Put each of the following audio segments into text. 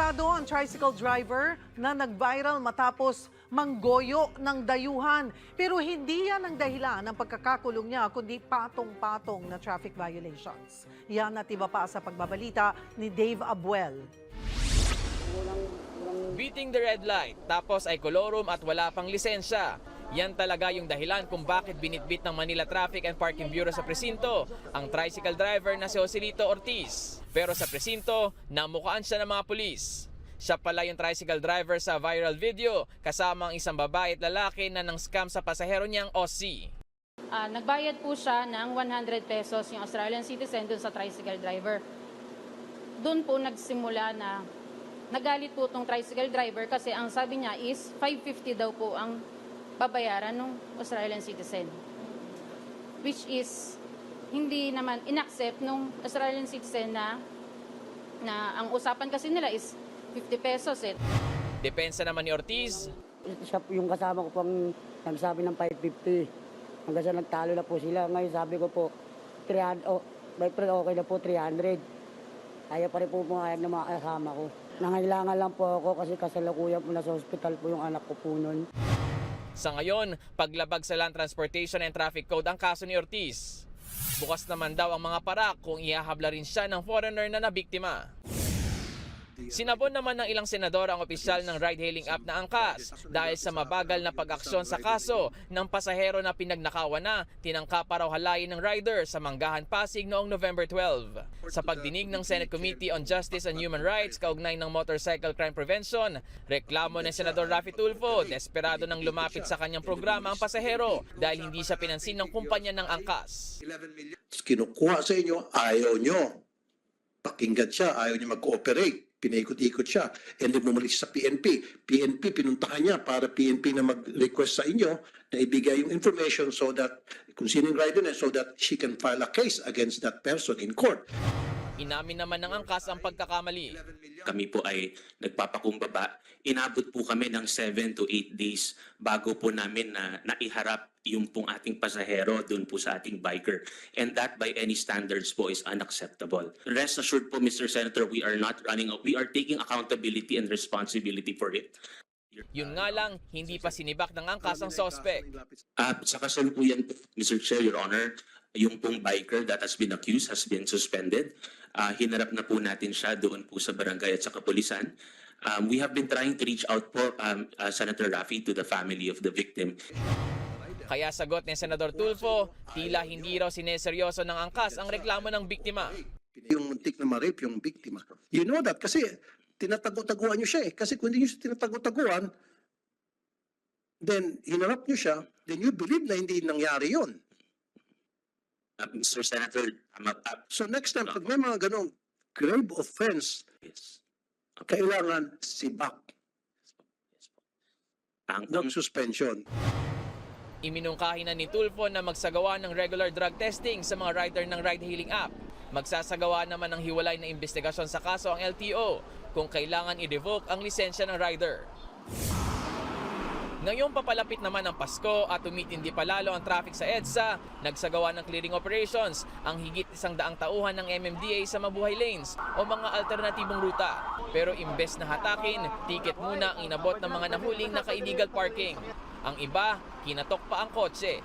Arestado ang tricycle driver na nag-viral matapos manggoyo ng dayuhan. Pero hindi yan ang dahilan ng pagkakakulong niya, kundi patong-patong na traffic violations. Yan at iba pa sa pagbabalita ni Dave Abuel. Beating the red light, tapos ay kolorum at wala pang lisensya. Yan talaga yung dahilan kung bakit binitbit ng Manila Traffic and Parking Bureau sa presinto ang tricycle driver na si Joselito Ortiz. Pero sa presinto, namukaan siya ng mga pulis. Siya pala yung tricycle driver sa viral video kasama ang isang babae at lalaki na nang scam sa pasahero niyang Aussie. Ah, nagbayad po siya ng 100 pesos yung Australian citizen dun sa tricycle driver. Doon po nagsimula na nagalit po tong tricycle driver kasi ang sabi niya is 550 daw po ang babayaran ng Australian citizen. Which is hindi naman inaccept nung Australian citizen na na ang usapan kasi nila is 50 pesos eh. Depensa naman ni Ortiz, siya yung kasama ko pang nagsabi ng 550. Hanggang sa nagtalo na po sila. Ngayon sabi ko po, 300, oh, my friend, okay na po 300. Kaya pa rin po pumayag ng mga kasama ko. Nangailangan lang po ako kasi kasalukuyan po na sa hospital po yung anak ko po nun. Sa ngayon, paglabag sa Land Transportation and Traffic Code ang kaso ni Ortiz. Bukas naman daw ang mga parak kung ihahabla rin siya ng foreigner na nabiktima. Sinabon naman ng ilang senador ang opisyal ng ride-hailing app na angkas dahil sa mabagal na pag-aksyon sa kaso ng pasahero na pinagnakawan na tinangka pa raw halayin ng rider sa Manggahan Pasig noong November 12. Sa pagdinig ng Senate Committee on Justice and Human Rights kaugnay ng Motorcycle Crime Prevention, reklamo ni Senador Rafi Tulfo, desperado nang lumapit sa kanyang programa ang pasahero dahil hindi siya pinansin ng kumpanya ng angkas. kinukuha sa inyo, ayaw nyo. Pakinggan siya, ayaw niya mag-cooperate. Pinaikot-ikot siya. And then bumalik siya sa PNP. PNP, pinuntahan niya para PNP na mag-request sa inyo na ibigay yung information so that, kung sino yung rider na, so that she can file a case against that person in court. Inamin naman ng angkas ang pagkakamali. kami po ay nagpapakumbaba. Inabot po kami ng 7 to 8 days bago po namin na naiharap yung pong ating pasahero doon po sa ating biker. And that by any standards po is unacceptable. Rest assured po, Mr. Senator, we are not running, we are taking accountability and responsibility for it. Yun nga lang, hindi pa sinibak ng angkas ang sospek. At sa kasalukuyan, po, Mr. Chair, Your Honor, yung pong biker that has been accused has been suspended. Ah, hinarap na po natin siya doon po sa barangay at sa kapulisan. Um, we have been trying to reach out po, um, uh, Senator Rafi, to the family of the victim. Kaya sagot ni Senador Tulfo, tila hindi raw sineseryoso ng angkas ang reklamo ng biktima. Yung muntik na ma-rape yung biktima. You know that kasi tinatago-taguan niyo siya eh. Kasi kung hindi niyo siya tinatago-taguan, then hinarap niyo siya, then you believe na hindi nangyari yon. Uh, Mr. Senator, um, uh, uh, So next time, pag may mga ganong grave offense, yes. kailangan sibak Ang, ng suspension. Iminungkahi na ni Tulfo na magsagawa ng regular drug testing sa mga rider ng ride-hailing app. Magsasagawa naman ng hiwalay na investigasyon sa kaso ang LTO kung kailangan i-revoke ang lisensya ng rider. Ngayong papalapit naman ang Pasko at tumitindi pa lalo ang traffic sa EDSA, nagsagawa ng clearing operations ang higit isang daang tauhan ng MMDA sa mabuhay lanes o mga alternatibong ruta. Pero imbes na hatakin, ticket muna ang inabot ng mga nahuling naka-illegal parking. Ang iba, kinatok pa ang kotse.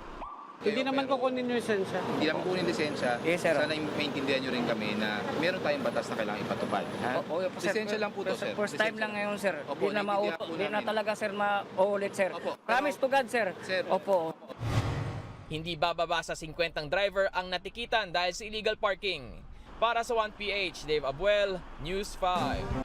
Hindi naman kukunin yung lisensya. Hindi naman kunin lisensya. Yes, sir. Sana maintindihan nyo rin kami na meron tayong batas na kailangan ipatupad. Ha? O- o, lisensya lang po to, sir. First time Lisensya. lang ngayon, sir. Opo, Hindi na naiintindihan mauto, po hindi na namin. talaga, sir, mauulit, sir. Opo. Promise to God, sir. Sir. Opo. Hindi bababa sa 50 driver ang natikitan dahil sa illegal parking. Para sa 1PH, Dave Abuel, News 5.